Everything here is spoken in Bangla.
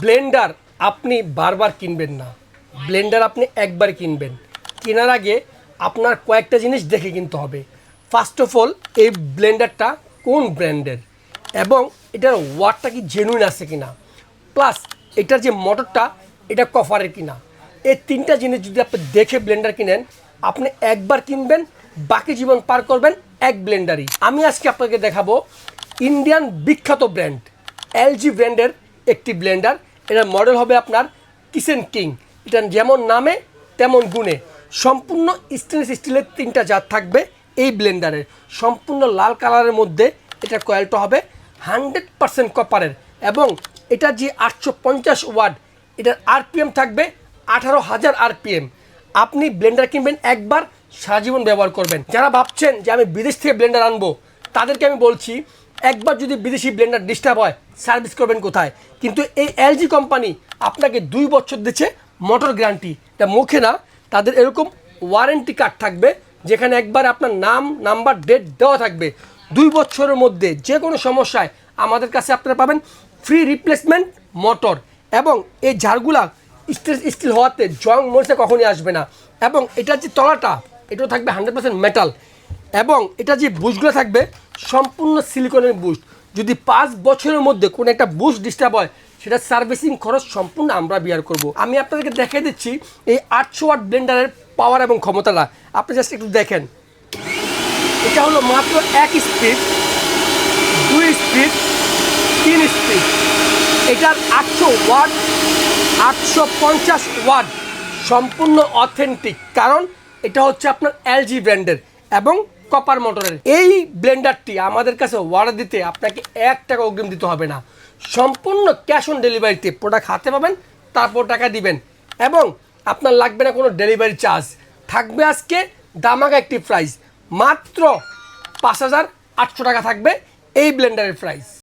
ব্লেন্ডার আপনি বারবার কিনবেন না। ব্লেন্ডার আপনি একবার কিনবেন। কেনার আগে আপনার কয়েকটা জিনিস দেখে কিনতে হবে। ফার্স্ট অফ অল এই ব্লেন্ডারটা কোন ব্র্যান্ডের? এবং এটার ওয়াটটা কি জেনুইন আছে কিনা? প্লাস এটার যে মোটরটা এটা কফারের কিনা? এই তিনটা জিনিস যদি আপনি দেখে ব্লেন্ডার কিনেন, আপনি একবার কিনবেন, বাকি জীবন পার করবেন এক ব্লেন্ডারই। আমি আজকে আপনাকে দেখাবো ইন্ডিয়ান বিখ্যাত ব্র্যান্ড এলজি ব্র্যান্ডের একটি ব্লেন্ডার। এটার মডেল হবে আপনার কিচেন কিং। এটা যেমন নামে, তেমন গুণে। সম্পূর্ণ স্টেনলেস স্টিলের তিনটা জাত থাকবে এই ব্লেন্ডারের। সম্পূর্ণ লাল কালারের মধ্যে এটা কয়েলটা হবে হান্ড্রেড পারসেন্ট কপারের এবং এটা যে আটশো পঞ্চাশ ওয়াট, এটার আরপিএম থাকবে আঠারো হাজার আরপিএম আপনি ব্লেন্ডার কিনবেন একবার, সারা জীবন ব্যবহার করবেন। যারা ভাবছেন যে আমি বিদেশ থেকে ব্লেন্ডার আনব, তাদেরকে আমি বলছি একবার যদি বিদেশি ব্লেন্ডার ডিস্টার্ব হয় সার্ভিস করবেন কোথায়? কিন্তু এই এলজি কোম্পানি আপনাকে দুই বছর দিচ্ছে মোটর গ্যারান্টি এটা মুখে না, তাদের এরকম ওয়ারেন্টি কার্ড থাকবে, যেখানে একবার আপনার নাম নাম্বার ডেট দেওয়া থাকবে। দুই বছরের মধ্যে যে কোনো সমস্যায় আমাদের কাছে আপনারা পাবেন ফ্রি রিপ্লেসমেন্ট মোটর এবং এই ঝাড়গুলা স্টিল স্টিল হওয়াতে জং মরিচা কখনই আসবে না। এবং এটার যে তলাটা, এটাও থাকবে হান্ড্রেড পার্সেন্ট মেটাল এবং এটা যে বুশগুলো থাকবে সম্পূর্ণ সিলিকনের বুস্ট যদি পাঁচ বছরের মধ্যে কোনো একটা বুস্ট ডিস্টার্ব হয়, সেটা সার্ভিসিং খরচ সম্পূর্ণ আমরা বিয়ার করব। আমি আপনাদেরকে দেখিয়ে দিচ্ছি এই আটশো ওয়াট ব্লেন্ডারের পাওয়ার এবং ক্ষমতাটা। আপনি জাস্ট একটু দেখেন। এটা হলো মাত্র এক স্পিড দুই স্পিড তিন স্পিড এটার আটশো ওয়াট আটশো পঞ্চাশ ওয়াট সম্পূর্ণ অথেন্টিক কারণ এটা হচ্ছে আপনার এলজি ব্র্যান্ডের এবং কপার মোটরের এই ব্লেন্ডারটি আমাদের কাছে অর্ডার দিতে আপনাকে এক টাকা অগ্রিম দিতে হবে না। সম্পূর্ণ ক্যাশ অন ডেলিভারিতে প্রোডাক্ট হাতে পাবেন, তারপর টাকা দিবেন। এবং আপনার লাগবে না কোনো ডেলিভারি চার্জ থাকবে আজকে দামাকা একটি প্রাইস মাত্র পাঁচ হাজার আটশো টাকা থাকবে এই ব্লেন্ডারের প্রাইস